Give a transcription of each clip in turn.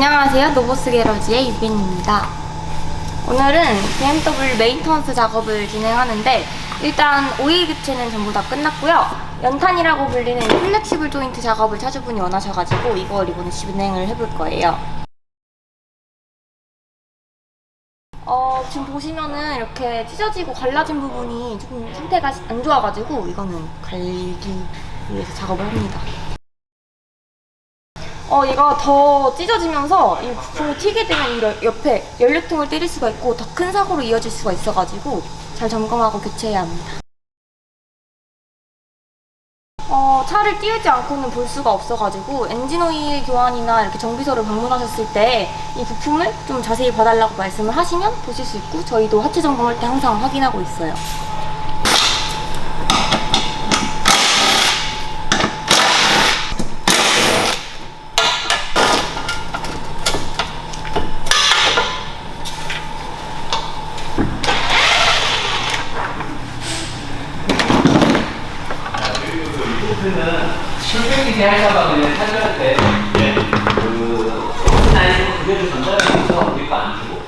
안녕하세요. 노보스 게러지의 유빈입니다. 오늘은 BMW 메인터넌스 작업을 진행하는데 일단 오일 교체는 전부 다 끝났고요. 연탄이라고 불리는 플렉시블 조인트 작업을 차주분이 원하셔가지고 이걸 이번에 진행을 해볼 거예요. 어, 지금 보시면은 이렇게 찢어지고 갈라진 부분이 조금 상태가 안 좋아가지고 이거는 갈기 위해서 작업을 합니다. 어, 얘가 더 찢어지면서 이 부품이 튀게 되면 이 여- 옆에 연료통을 때릴 수가 있고 더 큰 사고로 이어질 수가 있어가지고 잘 점검하고 교체해야 합니다. 어, 차를 띄우지 않고는 볼 수가 없어가지고 엔진오일 교환이나 이렇게 정비소를 방문하셨을 때 이 부품을 좀 자세히 봐달라고 말씀을 하시면 보실 수 있고 저희도 하체 점검할 때 항상 확인하고 있어요. 실패기세 할까봐 그냥 사주할 때, 그, 아니고 그대로 전달해서 우리 거안 주고.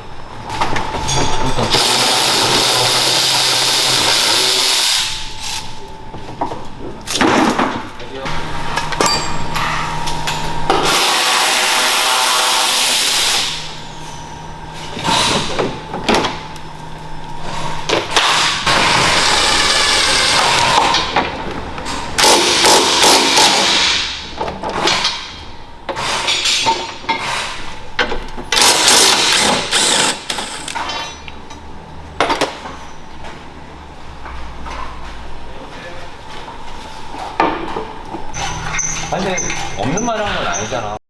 아니, 근데 없는 말 하는 건 아니잖아.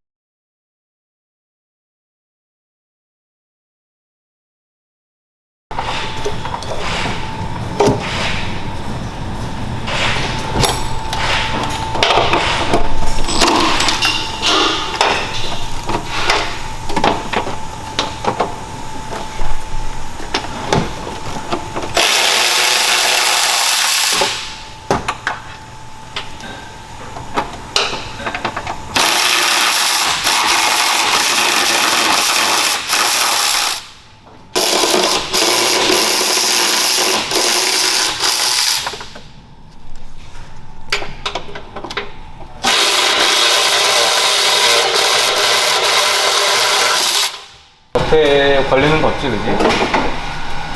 옆에 걸리는 거 없지, 그지?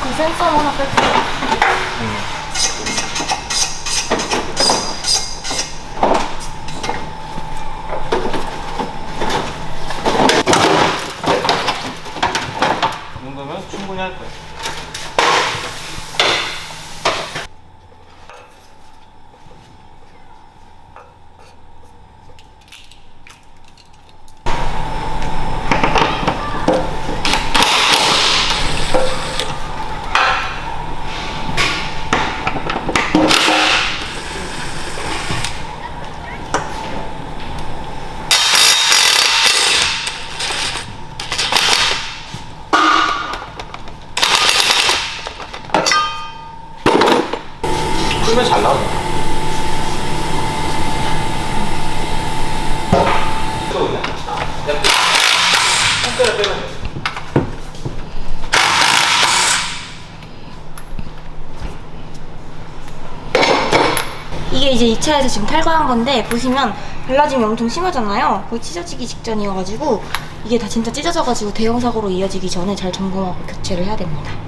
그 센서 하나 뺄게요. 돼. 이게 이제 이 차에서 지금 탈거한 건데 보시면 갈라짐이 엄청 심하잖아요. 거의 찢어지기 직전이어가지고 이게 다 진짜 찢어져가지고 대형 사고로 이어지기 전에 잘 점검하고 교체를 해야 됩니다.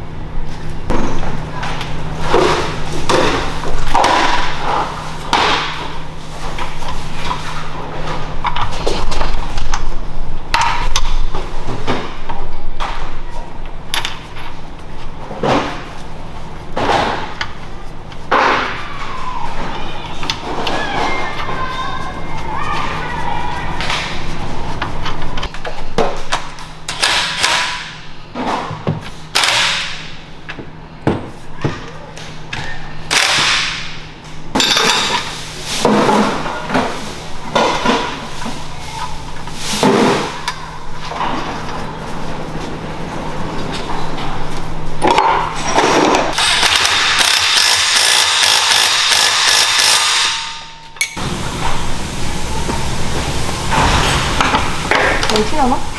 튀어나?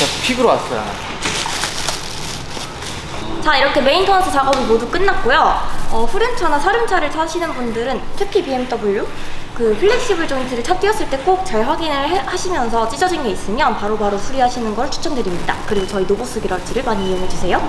자꾸 픽으로 왔어요. 자 이렇게 메인터넌스 작업이 모두 끝났고요. 어, 후륜차나 사륜차를 타시는 분들은 특히 BMW 그 플렉시블 조인트를 차 띄었을 때 꼭 잘 확인을 해- 하시면서 찢어진 게 있으면 바로바로 수리하시는 걸 추천드립니다. 그리고 저희 노보스 기러지를 많이 이용해 주세요.